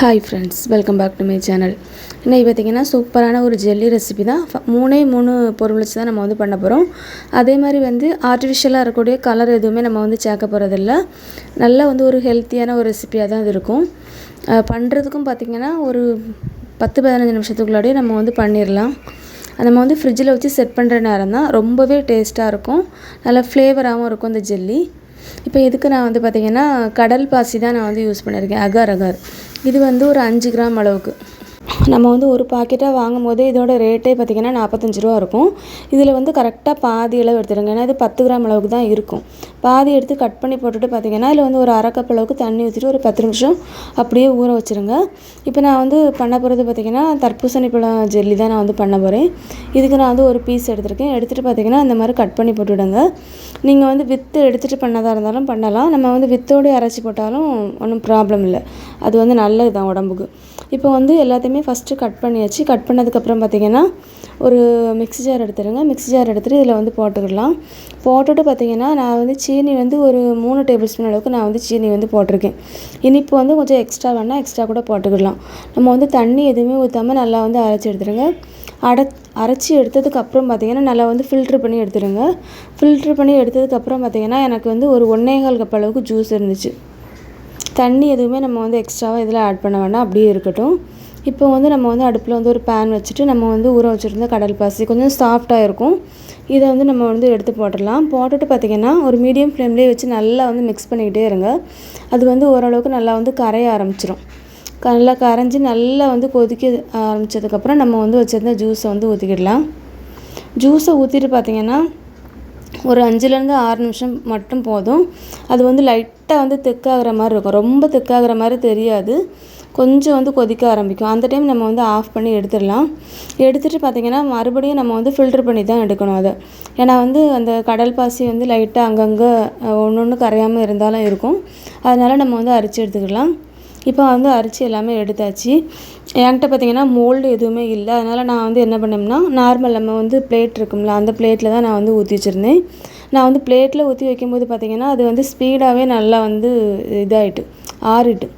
Hi friends welcome back to my channel இன்னைக்கு பார்த்திங்கன்னா சூப்பரான ஒரு ஜெல்லி ரெசிபி தான். மூணே மூணு பொருள் வச்சு தான் நம்ம வந்து பண்ண போகிறோம் அதே மாதிரி வந்து ஆர்டிஃபிஷியலாக இருக்கக்கூடிய கலர் எதுவுமே நம்ம வந்து சேர்க்க போகிறதில்ல நல்லா வந்து ஒரு ஹெல்த்தியான ஒரு ரெசிபியாக தான் இது இருக்கும். பண்ணுறதுக்கும் பார்த்திங்கன்னா ஒரு பத்து பதினஞ்சு நிமிஷத்துக்குள்ளாடியே நம்ம வந்து பண்ணிடலாம் நம்ம வந்து ஃப்ரிட்ஜில் வச்சு செட் பண்ணுற நேரம் தான். ரொம்பவே டேஸ்ட்டாக இருக்கும். நல்லா ஃப்ளேவராகவும் இருக்கும் இந்த ஜெல்லி இப்போ எதுக்கு நான் வந்து பார்த்திங்கன்னா கடல் பாசி தான் நான் வந்து யூஸ் பண்ணியிருக்கேன். Agar agar. இது வந்து ஒரு அஞ்சு கிராம் அளவுக்கு. நம்ம வந்து ஒரு பாக்கெட்டாக வாங்கும் போதே இதோட ரேட்டே பார்த்திங்கன்னா நாற்பத்தஞ்சு ரூபா இருக்கும். இதில் வந்து கரெக்டாக பாதி அளவு எடுத்துடுங்க. ஏன்னா இது பத்து கிராம் அளவுக்கு தான் இருக்கும். பாதி எடுத்து கட் பண்ணி போட்டுட்டு பார்த்திங்கன்னா இதில் வந்து ஒரு அரை கப் அளவுக்கு தண்ணி ஊற்றிட்டு ஒரு பத்து நிமிஷம் அப்படியே ஊற வச்சுருங்க. இப்போ நான் வந்து பண்ண போகிறது பார்த்திங்கன்னா தர்பூசணி பழம் ஜெல்லி தான் நான் வந்து பண்ண போகிறேன் இதுக்கு நான் வந்து ஒரு பீஸ் எடுத்திருக்கேன். எடுத்துகிட்டு பார்த்திங்கன்னா அந்த மாதிரி கட் பண்ணி போட்டுவிடுங்க நீங்கள் வந்து வித்து எடுத்துகிட்டு பண்ணதாக இருந்தாலும் பண்ணலாம். நம்ம வந்து வித்தோடு அரைச்சி போட்டாலும் ஒன்றும் ப்ராப்ளம் இல்லை. அது வந்து நல்லது தான் உடம்புக்கு. இப்போ வந்து எல்லாத்தையுமே ஃபஸ்ட் ஃபஸ்ட்டு கட் பண்ணியாச்சு. கட் பண்ணதுக்கப்புறம் பார்த்திங்கன்னா ஒரு மிக்ஸி ஜார் எடுத்துருங்க. மிக்ஸி ஜார் எடுத்துகிட்டு இதில் வந்து போட்டுக்கலாம். போட்டுட்டு பார்த்திங்கன்னா நான் வந்து சீனி வந்து ஒரு மூணு டேபிள் ஸ்பூன் அளவுக்கு நான் வந்து சீனி வந்து போட்டிருக்கேன். இனிப்பு வந்து கொஞ்சம் எக்ஸ்ட்ரா வேணால் எக்ஸ்ட்ரா கூட போட்டுக்கலாம். நம்ம வந்து தண்ணி எதுவுமே ஊற்றாமல் நல்லா வந்து அரைச்சி எடுத்துருங்க. அட அரைச்சி எடுத்ததுக்கப்புறம் பார்த்திங்கன்னா நல்லா வந்து ஃபில்ட்ரு பண்ணி எடுத்துருங்க. ஃபில்ட்ரு பண்ணி எடுத்ததுக்கப்புறம் பார்த்திங்கன்னா எனக்கு வந்து ஒரு ஒன்னேகால் கப் அளவுக்கு ஜூஸ் இருந்துச்சு. தண்ணி எதுவுமே நம்ம வந்து எக்ஸ்ட்ராவாக இதில் ஆட் பண்ண வேண்டாம் அப்படியே இருக்கட்டும். இப்போ வந்து நம்ம வந்து அடுப்பில் வந்து ஒரு பேன் வச்சுட்டு நம்ம வந்து ஊற வச்சுருந்த கடல் பாசி கொஞ்சம் சாஃப்டாக இருக்கும். இதை வந்து நம்ம வந்து எடுத்து போட்டுடலாம். போட்டுட்டு பார்த்திங்கன்னா ஒரு மீடியம் ஃப்ளேம்லேயே வச்சு நல்லா வந்து மிக்ஸ் பண்ணிக்கிட்டே இருங்க. அது வந்து ஓரளவுக்கு நல்லா வந்து கரைய ஆரம்பிச்சிடும் நல்லா கரைஞ்சி நல்லா வந்து கொதிக்க ஆரம்பித்ததுக்கப்புறம் நம்ம வந்து வச்சுருந்த ஜூஸை வந்து ஊற்றிக்கிடலாம் ஜூஸை ஊற்றிட்டு பார்த்திங்கன்னா ஒரு அஞ்சுலேருந்து ஆறு நிமிஷம் மட்டும் போதும். அது வந்து லைட்டாக வந்து திக்காகிற மாதிரி இருக்கும். ரொம்ப திக்காகிற மாதிரி தெரியாது. கொஞ்சம் வந்து கொதிக்க ஆரம்பிக்கும். அந்த டைம் நம்ம வந்து ஆஃப் பண்ணி எடுத்துடலாம். எடுத்துகிட்டு பார்த்திங்கன்னா மறுபடியும் நம்ம வந்து ஃபில்டர் பண்ணி தான் எடுக்கணும் அதை. ஏன்னா வந்து அந்த கடல் பாசி வந்து லைட்டாக அங்கங்கே ஒன்று ஒன்று கரையாமல் இருந்தாலும் இருக்கும். அதனால் நம்ம வந்து அரிச்சு எடுத்துக்கலாம். இப்போ வந்து அரிசி எல்லாமே எடுத்தாச்சு. என்கிட்ட பார்த்தீங்கன்னா மோல்டு எதுவுமே இல்லை. அதனால் நான் வந்து என்ன பண்ணேன்னா நார்மல் நம்ம வந்து பிளேட் இருக்கும்ல அந்த பிளேட்டில் தான் நான் வந்து ஊற்றி வச்சுருந்தேன். நான் வந்து பிளேட்டில் ஊற்றி வைக்கும்போது பார்த்தீங்கன்னா அது வந்து ஸ்பீடாகவே நல்லா வந்து இதாகிட்டு ஆறிட்டு.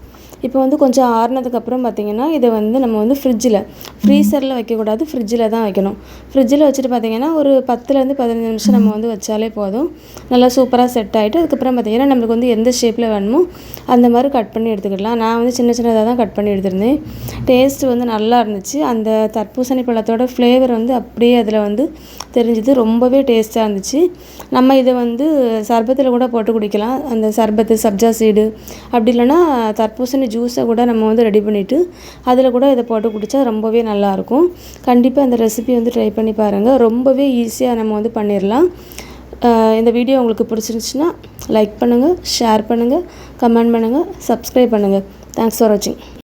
இப்போ வந்து கொஞ்சம் ஆறுனதுக்கப்புறம் பார்த்தீங்கன்னா இதை வந்து நம்ம வந்து ஃப்ரிட்ஜில் ஃப்ரீசரில் வைக்கக்கூடாது. ஃப்ரிட்ஜில் தான் வைக்கணும். ஃப்ரிட்ஜில் வச்சுட்டு பார்த்தீங்கன்னா ஒரு பத்துலேருந்து பதினஞ்சு நிமிஷம் நம்ம வந்து வச்சாலே போதும். நல்லா சூப்பராக செட் ஆகிட்டு அதுக்கப்புறம் பார்த்தீங்கன்னா நம்மளுக்கு வந்து எந்த ஷேப்பில் வேணுமோ அந்த மாதிரி கட் பண்ணி எடுத்துக்கிடலாம் நான் வந்து சின்ன சின்னதாக தான் கட் பண்ணி எடுத்திருந்தேன். டேஸ்ட் வந்து நல்லா இருந்துச்சு. அந்த தர்பூசணி பழத்தோட ஃப்ளேவர் வந்து அப்படியே அதில் வந்து தெரிஞ்சுது. ரொம்பவே டேஸ்ட்டாக இருந்துச்சு. நம்ம இதை வந்து சர்பத்தில் கூட போட்டு குடிக்கலாம். அந்த சர்பத்து சப்ஜா சீடு அப்படி இல்லைன்னா தர்பூசணி ஜூஸை கூட நம்ம வந்து ரெடி பண்ணிவிட்டு அதில் கூட இதை போட்டு குடித்தா ரொம்பவே நல்லாயிருக்கும் கண்டிப்பாக அந்த ரெசிபி வந்து ட்ரை பண்ணி பாருங்கள் ரொம்பவே ஈஸியாக நம்ம வந்து பண்ணிடலாம் இந்த வீடியோ உங்களுக்கு பிடிச்சிருந்துச்சுன்னா லைக் பண்ணுங்கள் ஷேர் பண்ணுங்கள் கமெண்ட் பண்ணுங்கள் சப்ஸ்கிரைப் பண்ணுங்கள் தேங்க்ஸ் ஃபார் வாட்சிங்